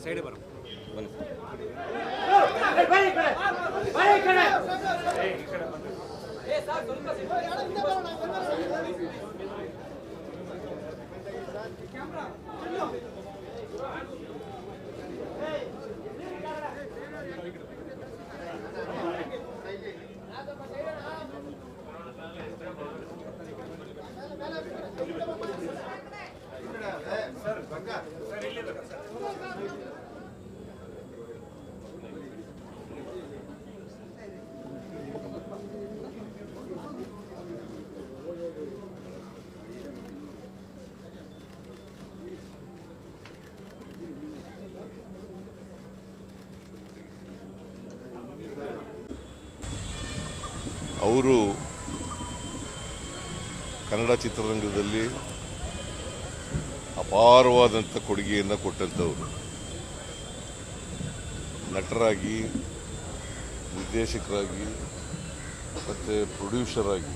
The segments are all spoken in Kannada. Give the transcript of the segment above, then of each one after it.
இந்த சைடு வரும் கேமரா ಅವರು ಕನ್ನಡ ಚಿತ್ರರಂಗದಲ್ಲಿ ಅಪಾರವಾದಂಥ ಕೊಡುಗೆಯನ್ನು ಕೊಟ್ಟಂಥವ್ರು. ನಟರಾಗಿ, ನಿರ್ದೇಶಕರಾಗಿ, ಮತ್ತು ಪ್ರೊಡ್ಯೂಸರಾಗಿ,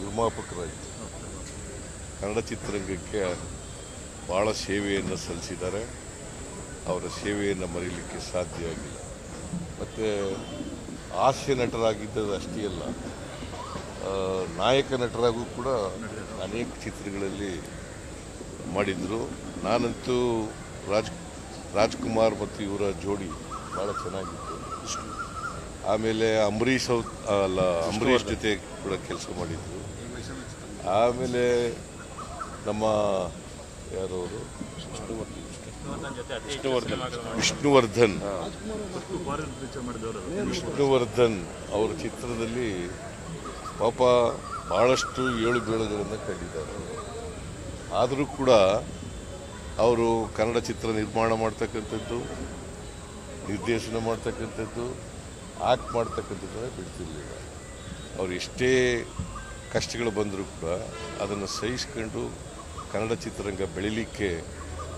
ನಿರ್ಮಾಪಕರಾಗಿ ಕನ್ನಡ ಚಿತ್ರರಂಗಕ್ಕೆ ಭಾಳ ಸೇವೆಯನ್ನು ಸಲ್ಲಿಸಿದ್ದಾರೆ. ಅವರ ಸೇವೆಯನ್ನು ಮರೀಲಿಕ್ಕೆ ಸಾಧ್ಯ ಆಗಿಲ್ಲ. ಮತ್ತು ಹಾಸ್ಯ ನಟರಾಗಿದ್ದದ್ದು ಅಷ್ಟೇ ಅಲ್ಲ. ನಾಯಕ ನಟರಾಗೂ ಕೂಡ ಅನೇಕ ಚಿತ್ರಗಳಲ್ಲಿ ಮಾಡಿದರು. ನಾನಂತೂ ರಾಜ್ ರಾಜ್ಕುಮಾರ್ ಮತ್ತು ಇವರ ಜೋಡಿ ಭಾಳ ಚೆನ್ನಾಗಿತ್ತು. ಆಮೇಲೆ ಅಂಬರೀಷ್ ಅವ್ ಅಲ್ಲ ಅಂಬರೀಷ್ ಜೊತೆ ಕೂಡ ಕೆಲಸ ಮಾಡಿದ್ರು. ಆಮೇಲೆ ನಮ್ಮ ಯಾರು ಅವರು? ವಿಷ್ಣುವರ್ಧನ್. ವಿಷ್ಣುವರ್ಧನ್ ಅವರ ಚಿತ್ರದಲ್ಲಿ ಪಾಪ ಭಾಳಷ್ಟು ಏಳು ಬೀಳುಗಳನ್ನು ಕಂಡಿದ್ದಾರೆ. ಆದರೂ ಕೂಡ ಅವರು ಕನ್ನಡ ಚಿತ್ರ ನಿರ್ಮಾಣ ಮಾಡ್ತಕ್ಕಂಥದ್ದು, ನಿರ್ದೇಶನ ಮಾಡ್ತಕ್ಕಂಥದ್ದು, ಆಕ್ಟ್ ಮಾಡ್ತಕ್ಕಂಥದ್ದನ್ನು ಬಿಡ್ತಿರ್ಲಿಲ್ಲ. ಅವ್ರು ಎಷ್ಟೇ ಕಷ್ಟಗಳು ಬಂದರೂ ಕೂಡ ಅದನ್ನು ಸಹಿಸ್ಕೊಂಡು ಕನ್ನಡ ಚಿತ್ರರಂಗ ಬೆಳಿಲಿಕ್ಕೆ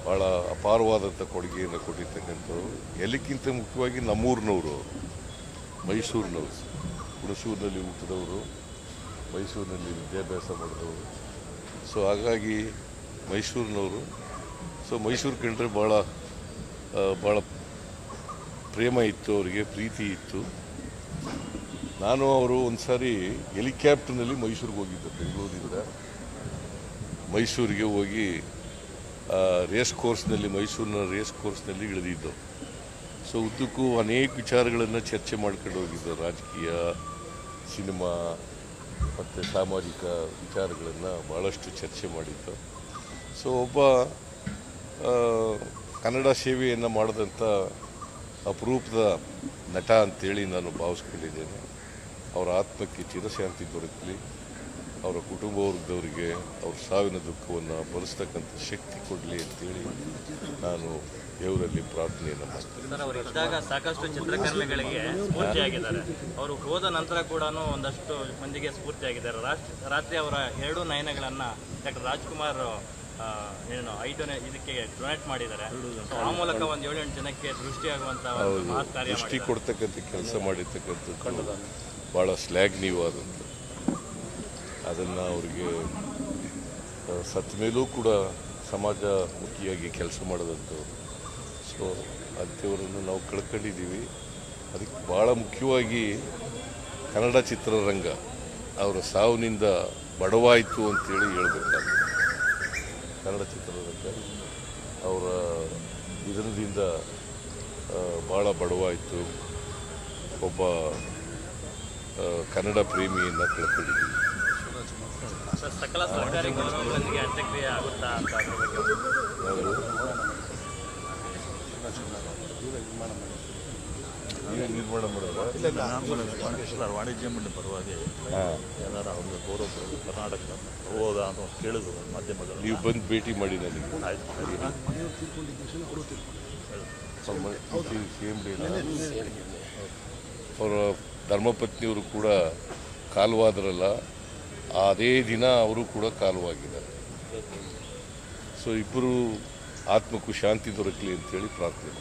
ಭಾಳ ಅಪಾರವಾದಂಥ ಕೊಡುಗೆಯನ್ನು ಕೊಟ್ಟಿರ್ತಕ್ಕಂಥವ್ರು. ಎಲ್ಲಕ್ಕಿಂತ ಮುಖ್ಯವಾಗಿ ನಮ್ಮೂರಿನವರು, ಮೈಸೂರಿನವರು, ಹುಣಸೂರಿನಲ್ಲಿ ಹುಟ್ಟಿದವರು. ಮೈಸೂರಿನಲ್ಲಿ ವಿದ್ಯಾಭ್ಯಾಸ ಮಾಡಿದವರು. ಸೊ ಹಾಗಾಗಿ ಮೈಸೂರಿನವರು ಸೊ ಮೈಸೂರು ಕಂಡ್ರೆ ಭಾಳ ಭಾಳ ಪ್ರೇಮ ಇತ್ತು, ಅವರಿಗೆ ಪ್ರೀತಿ ಇತ್ತು. ನಾನು ಅವರು ಒಂದು ಸಾರಿ ಹೆಲಿಕ್ಯಾಪ್ಟರ್ನಲ್ಲಿ ಮೈಸೂರಿಗೆ ಹೋಗಿದ್ದೆ, ಬೆಂಗಳೂರಿಂದ. ಮೈಸೂರಿಗೆ ಹೋಗಿ ರೇಸ್ ಕೋರ್ಸ್ನಲ್ಲಿ ಮೈಸೂರಿನ ರೇಸ್ ಕೋರ್ಸ್ನಲ್ಲಿ ಇಳಿದಿದ್ದು. ಸೊ ಉದ್ದಕ್ಕೂ ಅನೇಕ ವಿಚಾರಗಳನ್ನು ಚರ್ಚೆ ಮಾಡ್ಕೊಂಡು ಹೋಗಿದ್ದು, ರಾಜಕೀಯ, ಸಿನಿಮಾ ಮತ್ತು ಸಾಮಾಜಿಕ ವಿಚಾರಗಳನ್ನು ಭಾಳಷ್ಟು ಚರ್ಚೆ ಮಾಡಿದ್ದು. ಸೊ ಒಬ್ಬ ಕನ್ನಡ ಸೇವೆಯನ್ನು ಮಾಡಿದಂಥ ಅಪರೂಪದ ನಟ ಅಂತೇಳಿ ನಾನು ಭಾವಿಸ್ಕೊಂಡಿದ್ದೇನೆ. ಅವರ ಆತ್ಮಕ್ಕೆ ಚಿರಶಾಂತಿ ದೊರಕಲಿ. ಅವರ ಕುಟುಂಬ ವರ್ಗದವರಿಗೆ ಅವ್ರ ಸಾವಿನ ದುಃಖವನ್ನು ಭರಿಸ್ತಕ್ಕಂಥ ಶಕ್ತಿ ಕೊಡಲಿ ಅಂತೇಳಿ ನಾನು ದೇವರಲ್ಲಿ ಪ್ರಾರ್ಥನೆಯನ್ನು ಮಾಡ್ತೇನೆ. ಇದ್ದಾಗ ಸಾಕಷ್ಟು ಚಿತ್ರಕರ್ಮಿಗಳಿಗೆ ಸ್ಫೂರ್ತಿಯಾಗಿದ್ದಾರೆ ಅವರು ಹೋದ ನಂತರ ಕೂಡ ಒಂದಷ್ಟು ಮಂದಿಗೆ ಸ್ಫೂರ್ತಿಯಾಗಿದ್ದಾರೆ ರಾಷ್ಟ್ರ ರಾತ್ರಿ ಅವರ ಎರಡು ನಯನಗಳನ್ನು ಡಾಕ್ಟರ್ ರಾಜ್ಕುಮಾರ್ ಏನು ಐದು ಇದಕ್ಕೆ ಡೊನೇಟ್ ಮಾಡಿದ್ದಾರೆ. ಆ ಮೂಲಕ ಒಂದು ಏಳೆಂಟು ಜನಕ್ಕೆ ದೃಷ್ಟಿಯಾಗುವಂಥ ದೃಷ್ಟಿ ಕೊಡ್ತಕ್ಕಂಥ ಕೆಲಸ ಮಾಡಿರ್ತಕ್ಕಂಥ ಭಾಳ ಶ್ಲಾಘನೀಯವಾದಂಥ ಅದನ್ನು ಅವರಿಗೆ ಸತ್ತ ಮೇಲೂ ಕೂಡ ಸಮಾಜಮುಖಿಯಾಗಿ ಕೆಲಸ ಮಾಡಿದಂಥವ್ರು ಸೊ ಅಂಥವರನ್ನು ನಾವು ಕಳ್ಕೊಂಡಿದ್ದೀವಿ. ಅದಕ್ಕೆ ಭಾಳ ಮುಖ್ಯವಾಗಿ ಕನ್ನಡ ಚಿತ್ರರಂಗ ಅವರ ಸಾವಿನಿಂದ ಬಡವಾಯಿತು ಅಂತೇಳಿ ಹೇಳ್ಬೇಕಾಗ್ತದೆ. ಕನ್ನಡ ಚಿತ್ರರಂಗ ಅವರ ನಿಧನದಿಂದ ಭಾಳ ಬಡವಾಯಿತು. ಒಬ್ಬ ಕನ್ನಡ ಪ್ರೇಮಿಯನ್ನು ಕಳ್ಕೊಂಡಿದ್ದೀವಿ. ಸಕಲ ಸರ್ಕಾರಿ ಅಂತ್ಯಕ್ರಿಯೆ ಆಗುತ್ತಾ ಅಂತ ಬಗ್ಗೆ ನಿರ್ಮಾಣ ಮಾಡೋದಾ ವಾಣಿಜ್ಯ ಮಂಡಳಿ ಪರವಾಗಿ ಏನಾರ ಅವ್ರಿಗೆ ಗೌರವ ಕರ್ನಾಟಕ ಹೋದ ಅಂತ ಕೇಳಿದ್ರು ಮಾಧ್ಯಮಗಳು ನೀವು ಬಂದು ಭೇಟಿ ಮಾಡಿ ನನಗೆ. ಅವರ ಧರ್ಮಪತ್ನಿಯವರು ಕೂಡ ಕಾಲವಾದ್ರಲ್ಲ. ಅದೇ ದಿನ ಅವರು ಕೂಡ ಕಾಲವಾಗಿದ್ದಾರೆ ಸೊ ಇಬ್ಬರು ಆತ್ಮಕ್ಕೂ ಶಾಂತಿ ದೊರಕಲಿ ಅಂತೇಳಿ ಪ್ರಾರ್ಥನೆ.